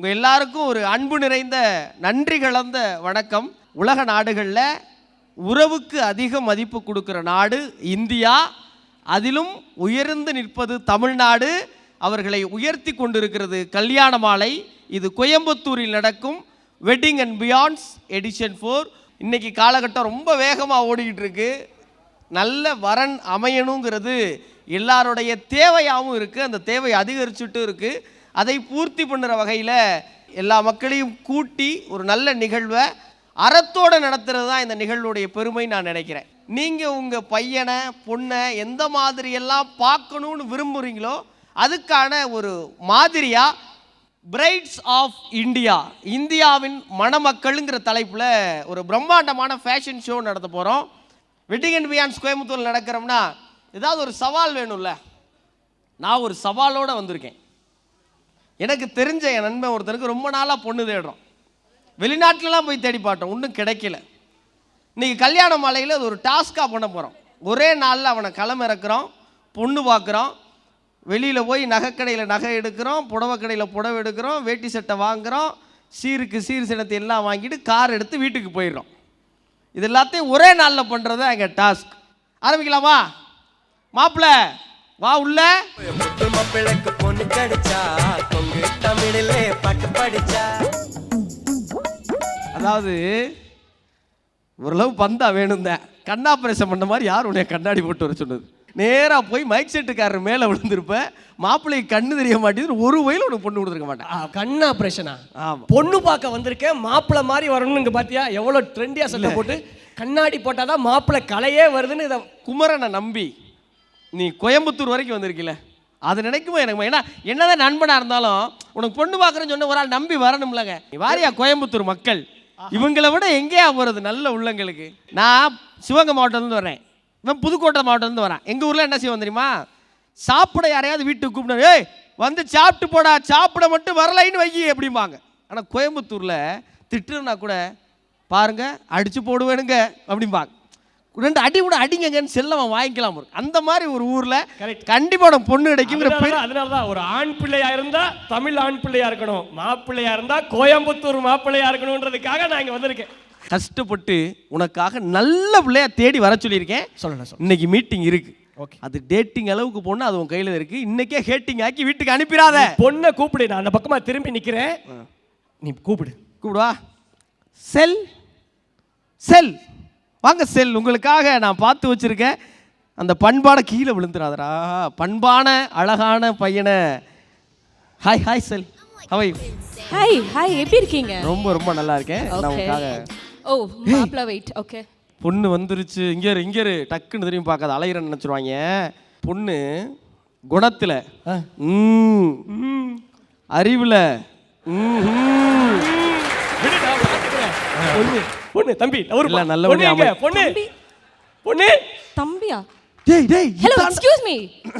உங்கள் எல்லாருக்கும் ஒரு அன்பு நிறைந்த நன்றி கலந்த வணக்கம். உலக நாடுகளில் உறவுக்கு அதிக மதிப்பு கொடுக்குற நாடு இந்தியா. அதிலும் உயர்ந்து நிற்பது தமிழ்நாடு. அவர்களை உயர்த்தி கொண்டிருக்கிறது கல்யாண மாலை. இது கோயம்புத்தூரில் நடக்கும் wedding and beyonds edition four இன்றைக்கி காலகட்டம் ரொம்ப வேகமாக ஓடிக்கிட்டு இருக்கு. நல்ல வரன் அமையணுங்கிறது எல்லாருடைய தேவையாகவும் இருக்குது அந்த தேவை அதிகரிச்சுட்டும் இருக்குது அதை பூர்த்தி பண்ணுற வகையில் எல்லா மக்களையும் கூட்டி ஒரு நல்ல நிகழ்வை அறத்தோடு நடத்துறது தான் இந்த நிகழ்வுடைய பெருமை நான் நினைக்கிறேன். நீங்கள் உங்கள் பையனை பொண்ணை எந்த மாதிரியெல்லாம் பார்க்கணுன்னு விரும்புகிறீங்களோ அதுக்கான ஒரு மாதிரியாக பிரைட்ஸ் ஆஃப் இந்தியா இந்தியாவின் மணமக்கள்ங்கிற தலைப்பில் ஒரு பிரம்மாண்டமான ஃபேஷன் ஷோ நடத்த போகிறோம் வெட்டிங் அண்ட் பியான்ஸ் கோயம்புத்தூரில் நடக்கிறோம்னா ஏதாவது ஒரு சவால் வேணும்ல? நான் ஒரு சவாலோடு வந்திருக்கேன். எனக்கு தெரிஞ்ச என் நண்பன் ஒருத்தனுக்கு ரொம்ப நாளாக பொண்ணு தேடுறோம். வெளிநாட்டிலலாம் போய் தேடி பார்த்தோம். ஒன்றும் கிடைக்கல. இன்றைக்கி கல்யாண மாலையில் அது ஒரு டாஸ்காக பண்ண போகிறோம் ஒரே நாளில் அவனை களம் இறக்குறோம் பொண்ணு பார்க்குறோம் வெளியில் போய் நகைக்கடையில் நகை எடுக்கிறோம் புடவை கடையில் புடவை எடுக்கிறோம் வேட்டி சட்டை வாங்குகிறோம் சீருக்கு சீர் சினத்தை எல்லாம் வாங்கிட்டு கார் எடுத்து வீட்டுக்கு போயிடுறோம். இது எல்லாத்தையும் ஒரே நாளில் பண்ணுறது தான் எங்கள் டாஸ்க். ஆரம்பிக்கலாமா? மாப்பிள்ள வா உள்ள. மாப்பிளைக்கு பொண்ணு கிடைச்சா கொங்கு தமிழிலே பாட்டு படிச்சா. அதாவது ஓரளவு பந்தா வேணும் தான் கண்ணா பிரசம் பண்ண மாதிரி யார் உன்னை கண்ணாடி போட்டு வர சொன்னது? நேராக போய் மைக் செட்டுக்காரர் மேலே விழுந்திருப்பேன் மாப்பிள்ளைக்கு கண்ணு தெரிய மாட்டேங்குது ஒரு வயல உனக்கு பொண்ணு கொடுத்துருக்க மாட்டேன். ஆ, கண்ணா பிரச்சனா ஆமாம் பொண்ணு பார்க்க வந்திருக்கேன் மாப்பிள்ளை மாதிரி வரணும்னு இங்க பாத்தியா? எவ்வளவு ட்ரெண்டியா சட்டை போட்டு கண்ணாடி போட்டாதான் மாப்பிள்ளை கலையே வருதுன்னு இதை குமரனை நம்பி நீ கோயம்புத்தூர் வரைக்கும் வந்திருக்கில? அது நினைக்கும் எனக்கு? ஏன்னா என்னதான் நண்பனாக இருந்தாலும் உனக்கு பொண்ணு பார்க்குறேன்னு சொன்ன ஒரு ஆள் நம்பி வரணும்லங்க. வாரியா கோயம்புத்தூர் மக்கள். இவங்களை விட எங்கேயா போகிறது நல்ல உள்ளங்களுக்கு. நான் சிவகங்கை மாவட்டத்துலேருந்து வரேன். இவன் புதுக்கோட்டை மாவட்டத்துலேருந்து வரேன். எங்கள் ஊரில் என்ன செய்வோம் தெரியுமா? சாப்பிட யாரையாவது வீட்டுக்கு கூப்பிட்டு ஏய் வந்து சாப்பிட்டு போடா. சாப்பிட மட்டும் வரலைன்னு வை அப்படிம்பாங்க. ஆனால் கோயம்புத்தூரில் திட்டுனா கூட பாருங்க அடிச்சு போடுவேனுங்க அப்படிம்பாங்க. ரெண்டு அடி கூட அடிங்கங்கன்னு செல்லவன் வாங்கிக்கலாம். அந்த மாதிரி ஒரு ஊர்ல Correct. கண்டிப்பா பொண்ணு கிடைக்குங்கிற அதனாலதான் ஒரு ஆண் பிள்ளையா இருந்தா தமிழ் ஆண் பிள்ளையா இருக்கணும். மாப்பிள்ளையா இருந்தா கோயம்புத்தூர் மாப்பிள்ளையா இருக்கணும்ன்றதுக்காக நான் இங்க வந்திருக்கேன். கஷ்டப்பட்டு உனக்காக நல்ல பிள்ளையா தேடி வர சொல்லியிருக்கேன். சொல்லணும் சொல்ல இன்னைக்கு மீட்டிங் இருக்கு. ஓகே அது டேட்டிங் அளவுக்கு போனா அது உன் கையில இருக்கு. இன்னைக்கே ஹேட்டிங் ஆக்கி வீட்டுக்கு அனுப்பிடாத. பொண்ணை கூப்பிடு நான் அந்த பக்கமா திரும்பி நிக்கிறேன். நீ கூப்பிடு. கூப்பிடுவா செல். செல். வாங்க செல் உங்களுக்காக நான் பார்த்து வச்சிருக்கேன். அந்த பண்பான கீழே விழுந்துடாதடா பண்பான அழகான பையனை. ஹாய் ஹாய் செல். ஹவை ஹாய் ஹாய் எப்படி இருக்கீங்க? ரொம்ப ரொம்ப நல்லா இருக்கேன். நான் உங்களுக்காக ஓ மாப்ள வெயிட் ஓகே பொண்ணு வந்துருச்சு. இங்கே இரு இங்கே இரு. டக்குன்னு திரும்பி பார்க்காத அலையிறன்னு நினச்சிருவாங்க. பொண்ணு குணத்தில். ம். அறிவில். பொண்ணு. பொண்ணு தம்பி ஒரு நல்லபடியா பொண்ணு பொண்ணு. தம்பி. பொண்ணு. தம்பியா? டேய் டேய் ஹலோ எக்ஸ்கியூஸ் மீ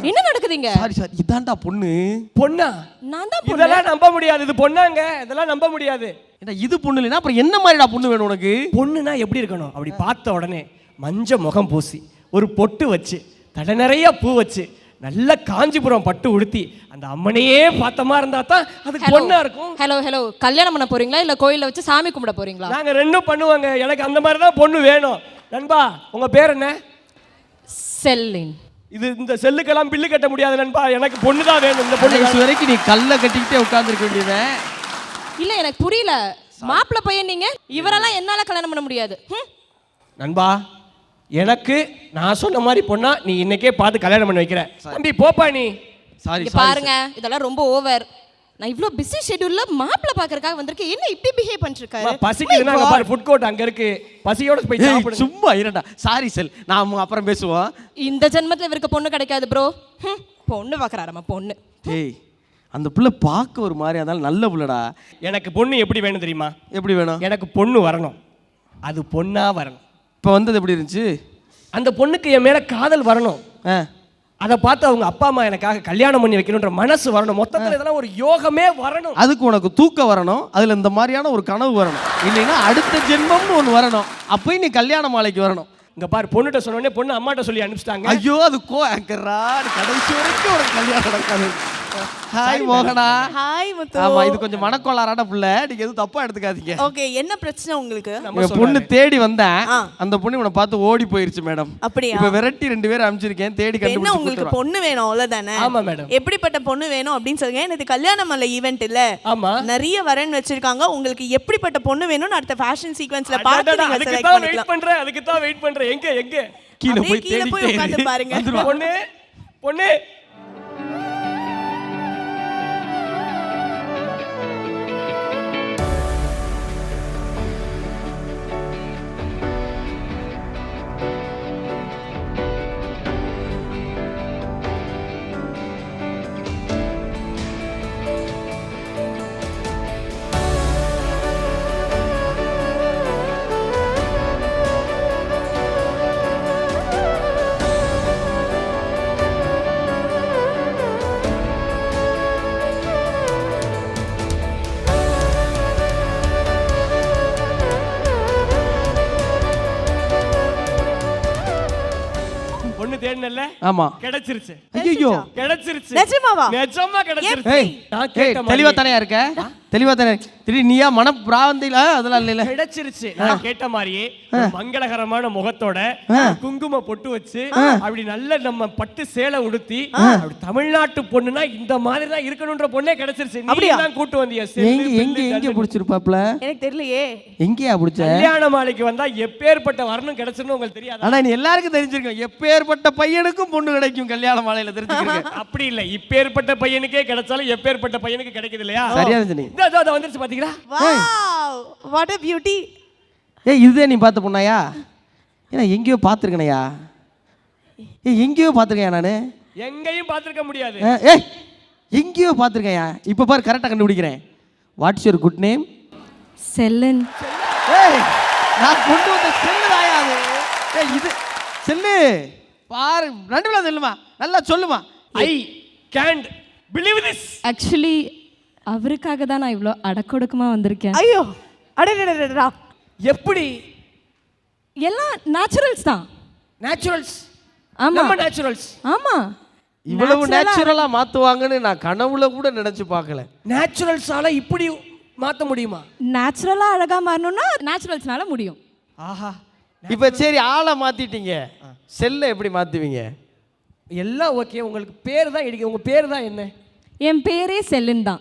என்ன நடக்குதுங்க? சாரி சாரி இதான்டா பொண்ணு. பொண்ணா? நான் தான் பொண்ணு. இதெல்லாம் நம்ப முடியாது. இது பொண்ணாங்க. இதெல்லாம் நம்ப முடியாது. ஏடா இது பொண்ணு இல்லைன்னா அப்புறம் என்ன மாதிரிடா பொண்ணு வேணும் உனக்கு? பொண்ணுனா எப்படி இருக்கணும்? அப்படி பார்த்த உடனே மஞ்ச முகம் பூசி ஒரு பொட்டு வச்சு தலை நிறைய பூ வச்சு நல்ல காஞ்சிபுரம் பட்டு உடுத்தி அந்த அம்மனையே பார்த்த மாதிரி இருந்தா தான் அது பொண்ணா இருக்கும். ஹலோ ஹலோ கல்யாணம் பண்ண போறீங்களா? இல்ல கோயில்ல வச்சு சாமி கும்பிட போறீங்களா? நாங்க ரெண்டும் பண்ணுவாங்க. எனக்கு அந்த மாதிரி தான் பொண்ணு வேணும். நண்பா உங்க பேர் என்ன? செல்லின். இது இந்த செல்லுக்கெல்லாம் பில்லு கட்ட முடியாது நண்பா. எனக்கு பொண்ணு தான் வேணும் இந்த பொண்ணு வரைக்கும் நீ கல்லை கட்டிக்கிட்டே உட்காந்துருக்க வேண்டியவன் இல்ல எனக்கு புரியல. மாப்பிள பையன் நீங்க? இவரெல்லாம் என்னால கல்யாணம் பண்ண முடியாது? நண்பா எனக்கு நான் சொன்ன மாதிரி பொண்ணா நீ இன்னைக்கே பார்த்து கல்யாணம் பண்ணி வைக்கிற. தம்பி போப்பா நீ. சாரி இங்க பாருங்க இதெல்லாம் ரொம்ப ஓவர் நான் இவ்ளோ பிஸி ஷெட்யூல்ல மாப்பிள பாக்குறதுக்காக வந்திருக்கேன். என்ன இப்படி பிஹேவ் பண்ணிருக்காரு பசிக்குதுன்னா அங்க பாரு ஃபுட் கோர்ட் அங்க இருக்கு. பசியோட போய் ஏய், சாப்பிடுங்க. சும்மா இருடா. சாரி செல் நான் அப்புறம் பேசுவோம். இந்த ஜென்மத்துல இவருக்கு பொண்ணு கிடைக்காது ப்ரோ பொண்ணு பாக்குறாரம்மா பொண்ணு. ஏய் அந்த பிள்ளை பார்க்க ஒரு மாதிரி இருந்தாலும் நல்ல பிள்ளைடா. எனக்கு பொண்ணு எப்படி வேணும் தெரியுமா? எப்படி வேணும்? எனக்கு பொண்ணு வரணும். அது பொண்ணா வரணும். இப்போ வந்தது எப்படி இருந்துச்சு? அந்த பொண்ணுக்கு என் மேல காதல் வரணும். அதை பார்த்து அவங்க அப்பா அம்மா எனக்காக கல்யாணம் பண்ணி வைக்கணுன்ற மனசு வரணும். மொத்தத்துல இதெல்லாம் ஒரு யோகமே வரணும். அதுக்கு உனக்கு தூக்கம் வரணும். அதில் இந்த மாதிரியான ஒரு கனவு வரணும். இல்லைன்னா அடுத்த ஜென்மம்னு ஒன்று வரணும். அப்போயும் நீ கல்யாண மாலைக்கு வரணும். இங்க பாரு பொண்ணுகிட்ட சொன்ன உடனே பொண்ணு அம்மாட்ட சொல்லி அனுப்பிச்சிட்டாங்க. ஐயோ அது கோ ஆங்கரா கடைசி வரைக்கும் ஒரு கல்யாணம் நடக்காது. ஹாய் மோகனா ஹாய் முத்து ஆமா இது கொஞ்சம் மனக்கோளாறான புள்ள. நீங்க எதுவும் தப்பா எடுத்துக்காதீங்க. ஓகே என்ன பிரச்சனை உங்களுக்கு? நம்ம பொண்ணு தேடி வந்தேன். அந்த பொண்ணு இவனை பார்த்து ஓடி போயிருச்சு மேடம் அப்படியா? இப்ப விரட்டி ரெண்டு பேரும் அனுப்பிச்சிருக்கேன் தேடி இப்ப என்ன கண்டுபிடிச்சு உங்களுக்கு. பொண்ணு வேணும் அவ்வளவுதானே? ஆமா மேடம் எப்படிப்பட்ட பொண்ணு வேணும் அப்படின்னு சொல்லுங்க. எனக்கு கல்யாண மலை ஈவென்ட் இல்ல. ஆமா. நிறைய வரன் வச்சிருக்காங்க. உங்களுக்கு எப்படிப்பட்ட பொண்ணு வேணும்னு அடுத்த ஃபேஷன் சீக்வன்ஸ்ல பார்த்து நீங்க அதுக்கு செலக்ட் தான் பண்ணிக்கலாம். வெயிட் பண்றேன் அதுக்கு தான் வெயிட் பண்றேன். எங்க எங்க? கீழே போய் கீழே போய் தேடி பாருங்க. பொண்ணு பொண்ணு தேடினல்ல ஆமா. கிடைச்சிருச்சு. ஐயோ கிடைச்சிருச்சு. நிஜமாவா? நிஜமா கிடைச்சிருச்சு. நான் கேட்ட தெளிவா தானே இருக்க? தெளிவா தானே. திடீர் நீயா மன பிராந்தில அதெல்லாம் இல்ல கிடைச்சிருச்சு. நான் கேட்ட மாதிரியே மங்களகரமான முகத்தோட குங்கும பொட்டு வச்சு அப்படி நல்ல நம்ம பட்டு சேலை உடுத்தி அப்படி தமிழ்நாட்டு பொண்ணுனா இந்த மாதிரி தான் இருக்கணும்ன்ற பொண்ணே கிடைச்சிருச்சு. அப்படியா? தான் கூட்டு வந்திய? எங்க எங்க எங்க. புடிச்சிருப்பாப்ல எனக்கு தெரியலையே. எங்கேயா புடிச்ச? கல்யாண மாலைக்கு வந்தா எப்பேற்பட்ட வரணும் கிடைச்சிருன்னு உங்களுக்கு தெரியாதா? ஆனா நீ எல்லாருக்கும் தெரிஞ்சிருக்கும். எப்பேற்பட்ட பையனுக்கும் பொண்ணு கிடைக்கும் கல்யாண மாலையில தெரிஞ்சுக்கிறேன் அப்படி இல்ல. இப்பேற்பட்ட பையனுக்கே கிடைச்சாலும் எப்பேற்பட்ட பையனுக்கு கிடைக்குது இல்லையா? சரியா இதோ வந்துருச்சு பாத்தீங்களா? வாவ் வாட் a பியூட்டி ஏய் இதுதான் நீ பார்த்த பொண்ணாயா? ஏன்னா எங்கேயோ பார்த்துருக்கணையா ஏய் எங்கேயோ பார்த்துருக்கேன் நானு? எங்கேயும் பார்த்திருக்க முடியாது. ஏய் எங்கேயோ பார்த்துருக்கேன் இப்போ பாரு கரெக்டாக கண்டுபிடிக்கிறேன். What's your good name Chellan. ஏய் நான் கொண்டு வந்த செல்லு தாயா அது? ஏய் இது செல்லு பாரு ரெண்டு பேரும் செல்லுமா நல்லா சொல்லுமா. I can't believe this actually அவருக்காக தான் நான் இவ்வளோ அடக்கொடுக்கமா வந்திருக்கேன். ஐயோ அடடடடடா எப்படி? எல்லாம் நேச்சுரல்ஸ் தான். நேச்சுரல்ஸ் ஆமா. நம்ம நேச்சுரல்ஸ் ஆமா. இவ்வளவு நேச்சுரலா மாத்துவாங்கன்னு நான் கனவுல கூட நினைச்சு பார்க்கல. நேச்சுரல்ஸால இப்படி மாத்த முடியுமா? நேச்சுரலா அழகா மாறணும்னா நேச்சுரல்ஸ்னால முடியும். ஆஹா. இப்போ சரி ஆளை மாத்திட்டீங்க. செல்லை எப்படி மாத்துவீங்க? எல்லாம் ஓகே உங்களுக்கு பேர் தான் இடிக்க உங்க பேர் தான் என்ன? என் பேரே செல்லுன் தான்.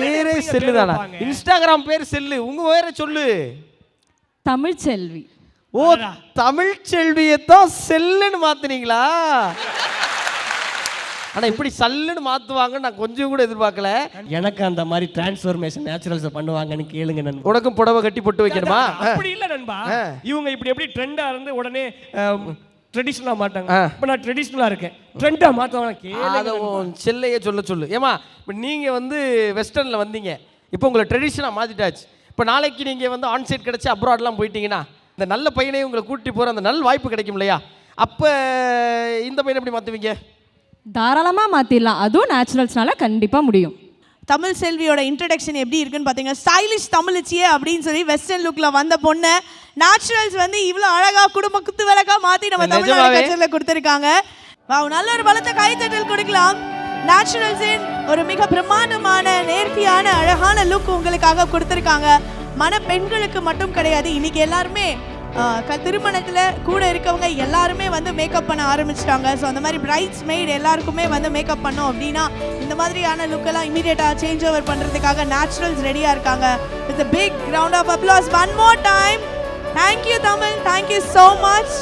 பேரே செல்லு தானா? இன்ஸ்டாகிராம் பேர் செல்லு. உங்க பேரை சொல்லு. தமிழ் செல்வி. ஓ தமிழ் செல்வியை தான் செல்லுன்னு மாத்துனீங்களா? ஆனா இப்படி சல்லுன்னு மாத்துவாங்கன்னு நான் கொஞ்சம் கூட எதிர்பார்க்கல. எனக்கு அந்த மாதிரி டிரான்ஸ்ஃபர்மேஷன் நேச்சுரல்ஸ் பண்ணுவாங்கன்னு கேளுங்க நண்பா. உனக்கும் புடவை கட்டி பொட்டு வைக்கணுமா அப்படி இல்ல நண்பா. இவங்க இப்படி எப்படி ட்ரெண்டா இருந்து உடனே ட்ரெடிஷனலா மாட்டாங்க. இப்ப நான் ட்ரெடிஷனலா இருக்கேன். ட்ரெண்டா மாத்துவாங்க கேளுங்க அதை செல்லையே சொல்ல சொல்லு. ஏமா இப்போ நீங்கள் வந்து வெஸ்டர்னில் வந்தீங்க. இப்போ உங்களை ட்ரெடிஷனாக மாற்றிட்டாச்சு இப்போ நாளைக்கு நீங்கள் வந்து ஆன்சைட் கிடச்சி அப்ராட்லாம் போயிட்டீங்கன்னா இந்த நல்ல பையனையும் உங்களை கூட்டி போகிற அந்த நல்ல வாய்ப்பு கிடைக்கும் இல்லையா? அப்போ இந்த பையனை எப்படி மாற்றுவீங்க தாராளமா மாத்திடலாம். அதுவும் நேச்சுரல்ஸ்னால கண்டிப்பா முடியும். தமிழ் செல்வியோட இன்ட்ரடக்ஷன் எப்படி இருக்குன்னு பார்த்தீங்கன்னா ஸ்டைலிஷ் தமிழச்சியே அப்படின்னு சொல்லி வெஸ்டர்ன் லுக்கில் வந்த பொண்ணு நேச்சுரல்ஸ் வந்து இவ்வளோ அழகா குடும்ப குத்து விளக்கா மாற்றி நம்ம தமிழ்நாடு? கல்ச்சரில் கொடுத்துருக்காங்க. நல்ல ஒரு பலத்த கைத்தட்டல் கொடுக்கலாம். நேச்சுரல்ஸின் ஒரு மிக பிரமாண்டமான நேர்த்தியான அழகான லுக் உங்களுக்காக கொடுத்துருக்காங்க. மன பெண்களுக்கு மட்டும் கிடையாது இன்னைக்கு எல்லாருமே க திருமணத்தில் கூட இருக்கவங்க எல்லாருமே வந்து மேக்கப் பண்ண ஆரம்பிச்சிட்டாங்க. ஸோ அந்த மாதிரி பிரைட்ஸ் மெய்ட் எல்லாருக்குமே வந்து மேக்கப் பண்ணோம் அப்படின்னா இந்த மாதிரியான லுக்கெல்லாம் இமீடியட்டாக சேஞ்ச் ஓவர் பண்ணுறதுக்காக நேச்சுரல்ஸ் ரெடியாக இருக்காங்க. With big round of applause one more time thank you Tamil thank you so much